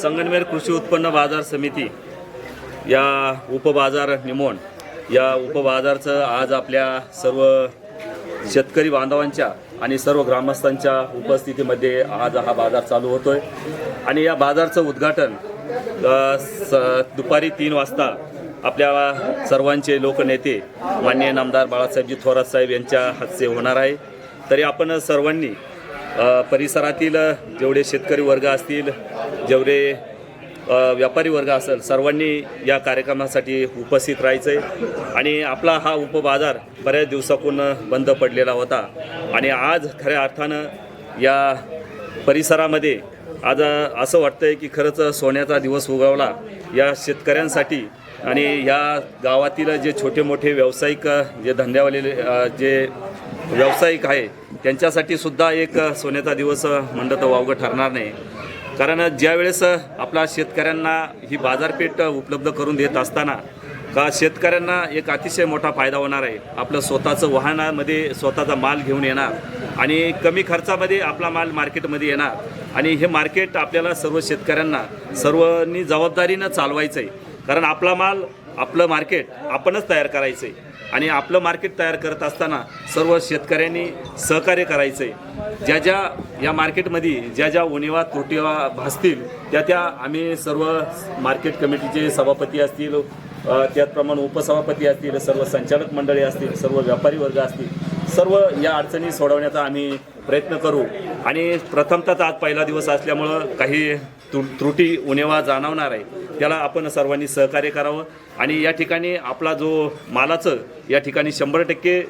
संगनमेर कृषी उत्पन्न बाजार समिती या उपबाजार निमोण या उपबाजारचं आज आपल्या सर्व शेतकरी बांधवांच्या आणि सर्व ग्रामस्थांच्या उपस्थितीमध्ये आज हा बाजार चालू होतोय. आणि या बाजारचं उद्घाटन स दुपारी तीन वाजता आपल्या सर्वांचे लोकनेते माननीय नामदार बाळासाहेबजी थोरात साहेब यांच्या हस्ते होणार आहे. तरी आपण सर्वांनी परिसरातील जेवढे शेतकरी वर्ग असतील जेवढे व्यापारी वर्ग असेल सर्वांनी या कार्यक्रमासाठी उपस्थित राहायचं आहे आणि आपला हा उपबाजार बऱ्याच दिवसातून बंद पडलेला होता. आणि आज खऱ्या अर्थानं या परिसरामध्ये आज असं वाटतं आहे की खरंच सोन्याचा दिवस उगवला. या शेतकऱ्यांसाठी आणि या गावातील जे छोटे मोठे व्यावसायिक जे धंद्यावाले जे व्यावसायिक आहे. त्यांच्यासाठी सुद्धा एक सोन्याचा दिवस म्हणलं तर वावगं ठरणार नाही. कारण ज्यावेळेस आपला शेतकऱ्यांना ही बाजारपेठ उपलब्ध करून देत असताना का शेतकऱ्यांना एक अतिशय मोठा फायदा होणार आहे. आपलं स्वतःचं वाहनामध्ये स्वतःचा माल घेऊन येणार आणि कमी खर्चामध्ये आपला माल मार्केटमध्ये येणार. आणि हे मार्केट आपल्याला सर्व शेतकऱ्यांना सर्वांनी जबाबदारीनं चालवायचं आहे कारण आपला माल आपलं मार्केट आपणच तयार करायचं आहे आणि आपलं मार्केट तयार करत असताना सर्व शेतकऱ्यांनी सहकार्य करायचं आहे ज्या ज्या या मार्केटमध्ये ज्या ज्या उणिवा त्रुटीवा भासतील त्या त्या आम्ही सर्व मार्केट कमिटीचे सभापती असतील त्याचप्रमाणे उपसभापती असतील सर्व संचालक मंडळी असतील सर्व व्यापारी वर्ग असतील सर्व या अडचणी सोडवण्याचा आम्ही प्रयत्न करू. आणि प्रथमतः आज पहिला दिवस असल्यामुळं काही त्रुटी उणेवा जाणवणार आहे. त्याला आपण सर्वांनी सहकार्य करावं. आणि या ठिकाणी आपला जो मालाचं या ठिकाणी शंभर टक्के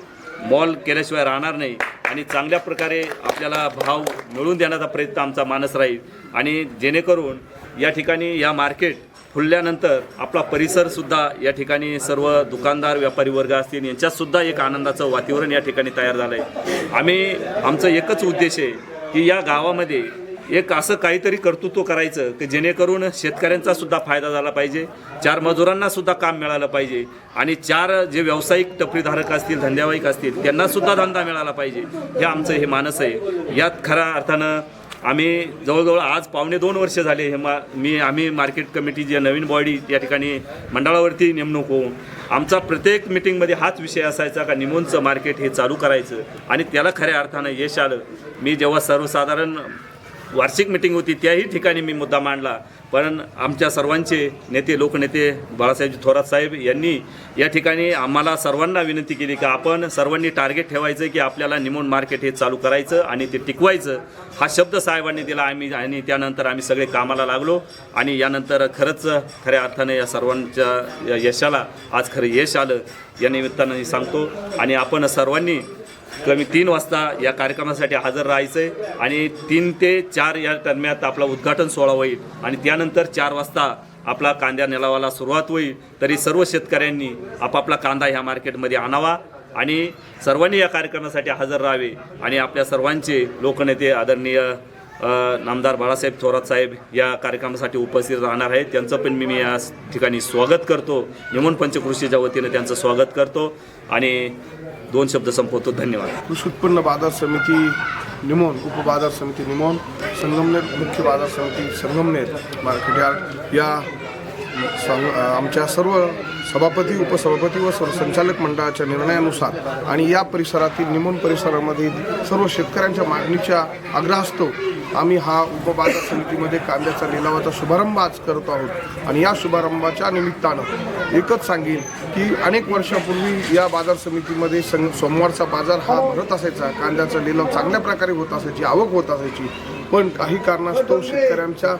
मॉल केल्याशिवाय राहणार नाही. आणि चांगल्या प्रकारे आपल्याला भाव मिळवून देण्याचा प्रयत्न आमचा मानस राहील. आणि जेणेकरून या ठिकाणी या मार्केट फुलल्यानंतर आपला परिसरसुद्धा या ठिकाणी सर्व दुकानदार व्यापारी वर्ग असतील यांच्यातसुद्धा एक आनंदाचं वातावरण या ठिकाणी तयार झालं आहे आम्ही आमचं एकच उद्देश आहे की या गावामध्ये एक असं काहीतरी कर्तृत्व करायचं की जेणेकरून शेतकऱ्यांचा सुद्धा फायदा झाला पाहिजे चार मजुरांना सुद्धा काम मिळालं पाहिजे आणि चार जे व्यावसायिक टपरीधारक असतील धंद्यावाईक असतील त्यांना सुद्धा धंदा मिळाला पाहिजे. हे आमचं हे मानस आहे. यात खऱ्या अर्थानं आम्ही जवळजवळ आज पावणे दोन वर्ष झाले हे मा मी आम्ही मार्केट कमिटी जे नवीन बॉडी या ठिकाणी मंडळावरती नेमणूक होऊन आमचा प्रत्येक मिटिंगमध्ये हाच विषय असायचा का निमोनचं मार्केट हे चालू करायचं आणि त्याला खऱ्या अर्थानं यश आलं. मी जेव्हा सर्वसाधारण वार्षिक मिटिंग होती त्याही ठिकाणी मी मुद्दा मांडला. पण आमच्या सर्वांचे नेते लोकनेते बाळासाहेब थोरात साहेब यांनी या ठिकाणी आम्हाला सर्वांना विनंती केली की आपण सर्वांनी टार्गेट ठेवायचं की आपल्याला निमोन मार्केट हे चालू करायचं आणि ते टिकवायचं. हा शब्द साहेबांनी दिला आम्ही आणि त्यानंतर आम्ही सगळे कामाला लागलो आणि यानंतर खरंच खऱ्या अर्थाने या सर्वांच्या यशाला आज खरं यश आलं. या निमित्तानं सांगतो आणि आपण सर्वांनी कमी तीन वाजता या कार्यक्रमासाठी हजर राहायचं आहे आणि तीन ते चार या दरम्यान आपला उद्घाटन सोहळा होईल आणि त्यानंतर चार वाजता आपला कांद्या निलावाला सुरुवात होईल. तरी सर्व शेतकऱ्यांनी आपापला कांदा ह्या मार्केटमध्ये आणावा आणि सर्वांनी या कार्यक्रमासाठी हजर राहावे आणि आपल्या सर्वांचे लोकनेते आदरणीय नामदार बाळासाहेब थोरात साहेब या कार्यक्रमासाठी उपस्थित राहणार आहेत. त्यांचं पण मी मी या ठिकाणी स्वागत करतो. निमोन पंचकृषीच्या वतीनं त्यांचं स्वागत करतो. आणि दोन शब्द संपवतो. धन्यवाद. कृषी उत्पन्न बाजार समिती निमोन उपबाजार समिती निमोन संगमनेर मुख्य बाजार समिती संगमनेर मार्केट यार्ड या सांग आमच्या सर्व सभापती उपसभापती व सर्व संचालक मंडळाच्या निर्णयानुसार आणि या परिसरातील निमोन परिसरामध्ये सर्व शेतकऱ्यांच्या मागणीच्या आग्रहास्तव आम्ही हा उपबाजार समितीमध्ये कांद्याचा लिलावाचा शुभारंभ आज करत आहोत. आणि या शुभारंभाच्या निमित्तानं एकच सांगेन की अनेक वर्षापूर्वी या बाजार समितीमध्ये सं सोमवारचा बाजार हा भरत असायचा. कांद्याचा लिलाव चांगल्या प्रकारे होत असायची आवक होत असायची. पण काही कारणास्तव शेतकऱ्यांचा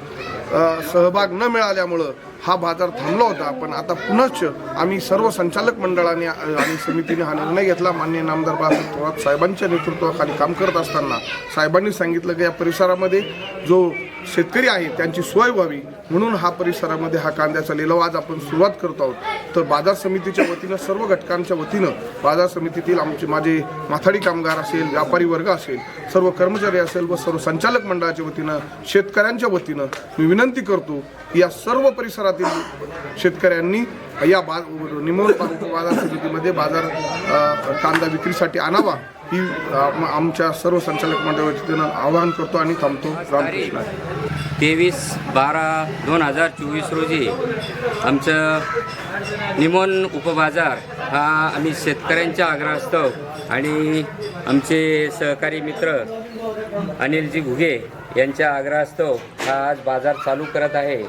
सहभाग न मिळाल्यामुळं हा बाजार थांबला होता पण आता पुनश्च आम्ही सर्व संचालक मंडळाने आणि समितीने हा निर्णय घेतला. माननीय नामदार बाळासाहेब थोरात साहेबांच्या नेतृत्वाखाली काम करत असताना साहेबांनी सांगितलं की या परिसरामध्ये जो शेतकरी आहे त्यांची सोय व्हावी म्हणून हा परिसरामध्ये हा कांद्याचा लिलाव आज आपण सुरुवात करत आहोत. तर बाजार समितीच्या वतीनं सर्व घटकांच्या वतीनं बाजार समितीतील आमचे माझे माथाडी कामगार असेल व्यापारी वर्ग असेल सर्व कर्मचारी असेल व सर्व संचालक मंडळाच्या वतीनं शेतकऱ्यांच्या वतीनं मी विनंती करतो की या सर्व परिसरात परिसरातील शेतकऱ्यांनी या बा निमोन बाजार समितीमध्ये बाजार कांदा विक्रीसाठी आणावा ही आमच्या सर्व संचालक मंडळाच्या आवाहन करतो आणि थांबतो. रामकृष्ण. तेवीस बारा दोन हजार चोवीस रोजी आमचं निमोन उपबाजार हा आम्ही शेतकऱ्यांच्या आग्रहास्तव आणि आमचे सहकारी मित्र अनिलजी घुगे यांच्या आग्रहास्तव हा आज बाजार चालू करत आहे.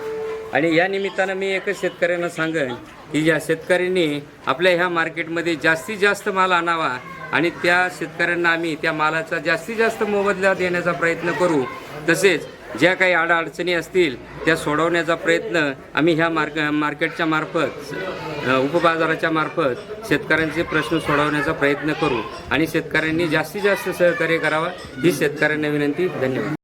आणि या निमित्तानं मी एकच शेतकऱ्यांना सांगेन की ज्या शेतकऱ्यांनी आपल्या ह्या मार्केटमध्ये जास्तीत जास्त माल आणावा आणि त्या शेतकऱ्यांना आम्ही त्या मालाचा जास्तीत जास्त मोबदला देण्याचा प्रयत्न करू. तसेच ज्या काही अडचणी असतील त्या सोडवण्याचा प्रयत्न आम्ही ह्या मार्क मार्केटच्या मार्फत उपबाजाराच्या मार्फत शेतकऱ्यांचे प्रश्न सोडवण्याचा प्रयत्न करू आणि शेतकऱ्यांनी जास्तीत जास्त सहकार्य करावा ही शेतकऱ्यांना विनंती. धन्यवाद.